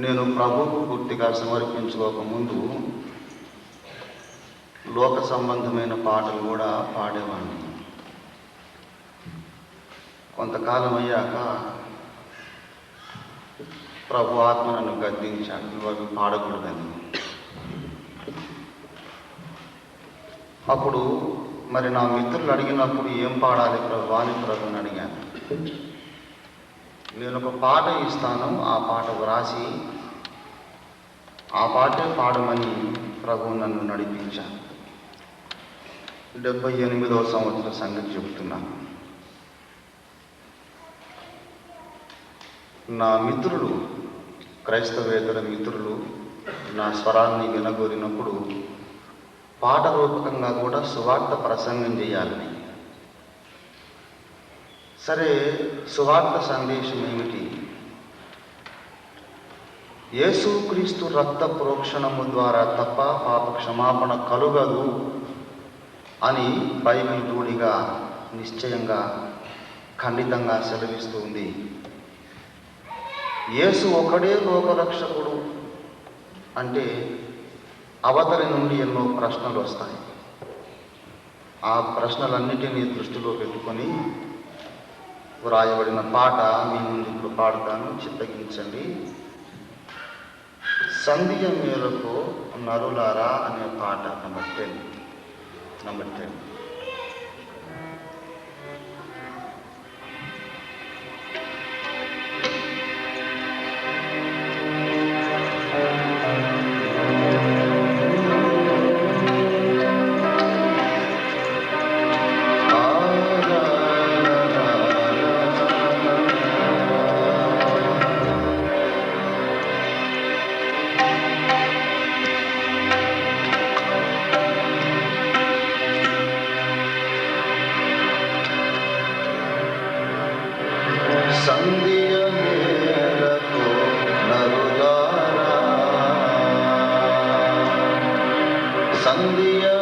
నేను ప్రభువుకు పూర్తిగా సమర్పించుకోకముందు లోక సంబంధమైన పాటలు కూడా పాడేవాడిని కొంతకాలం అయ్యాక ప్రభు ఆత్మ నన్ను గద్దించాడు. నువ్వు పాడకూడదని. అప్పుడు మరి నా మిత్రులు అడిగినప్పుడు ఏం పాడాలి ప్రభు అని ప్రభుని అడిగాను. నేను ఒక పాట ఇస్తాను. ఆ పాట వ్రాసి ఆ పాటే పాడమని ప్రభు నన్ను నడిపించాను డెబ్బై ఎనిమిదవ సంవత్సర సంగతి చెబుతున్నాను నా మిత్రులు క్రైస్తవేతర మిత్రులు నా స్వరాన్ని వినగోరినప్పుడు పాట రూపకంగా కూడా సువార్త ప్రసంగం చేయాలని సరే సువార్త సందేశం ఏమిటి యేసుక్రీస్తు రక్త ప్రోక్షణము ద్వారా తప్ప పాప క్షమాపణ కలుగదు అని బైబిల్ రూఢిగా నిశ్చయంగా ఖండితంగా సెలవిస్తుంది. యేసు ఒకడే లోకరక్షకుడు అంటే అవతలి నుండి ఎన్నో ప్రశ్నలు వస్తాయి. ఆ ప్రశ్నలన్నిటినీ దృష్టిలో పెట్టుకొని వ్రాయబడిన పాట మీ ముందు ఇప్పుడు పాడతాను చిత్తగించండి. సంధ్య మేరకు నరులారా అనే పాట number ten number ten Sandhya